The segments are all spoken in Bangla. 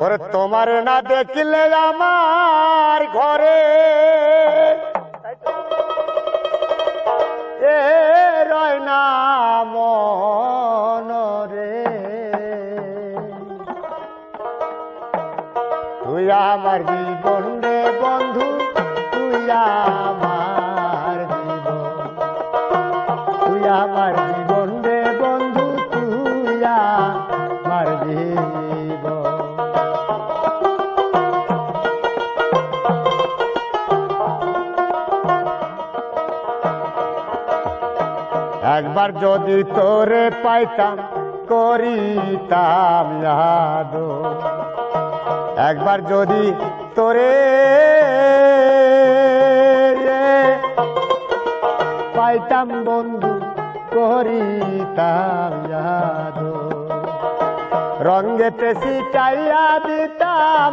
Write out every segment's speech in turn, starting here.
ওরে, তোমার না দেখলে আমার ঘরে। এ রয় না মন রে। তুই আমার জীবন রে বন্ধু, তুই আমার জীবন। তুই আমার একবার যদি তোরে পাইতাম, করিতাম একবার যদি তোরে পাইতাম বন্ধু, করিতাম ইয়াদ। রঙ্গেতে সিটাইয়া দিতাম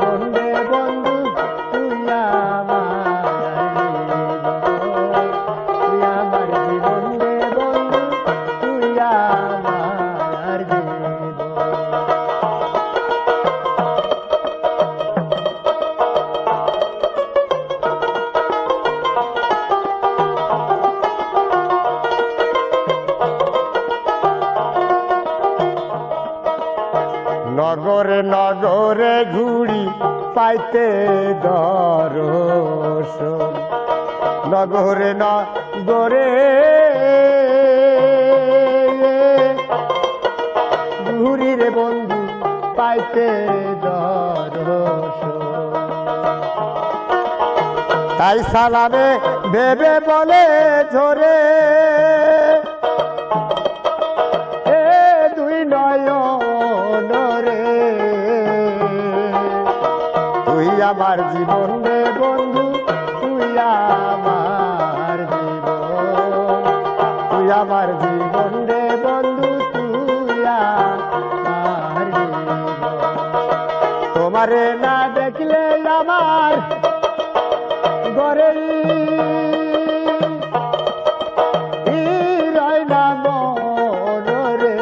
নগরে নগরে ঘুড়ি পাইতে দর্শন। নগরে নগরে ঘুরি রে বন্ধু পাইতে দর্শন। তাই সালামে ভেবে বলে ঝরে আমার জীবন রে বন্ধু, তুই আমার জীবন। তুই আমার জীবন রে বন্ধু, তুই আমার তোমারে না দেখলে আমার গরেই রয় রে।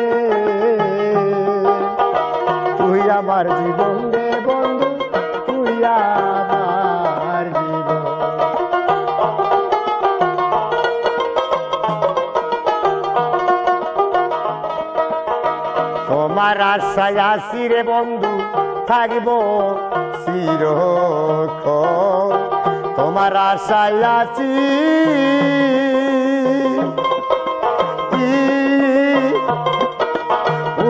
তুই আমার জীবন রে বন্ধু তোমার আশায় আসি রে বন্ধু থাকব চিরক্ষ তোমার আশায় আছি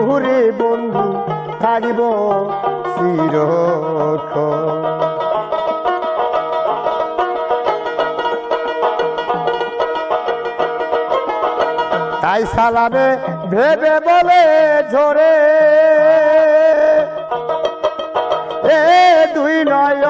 উরে বন্ধু থাকব চিরক্ষ তাই সালামে ভেবে বলে ঝরে। এ দুই নয়ন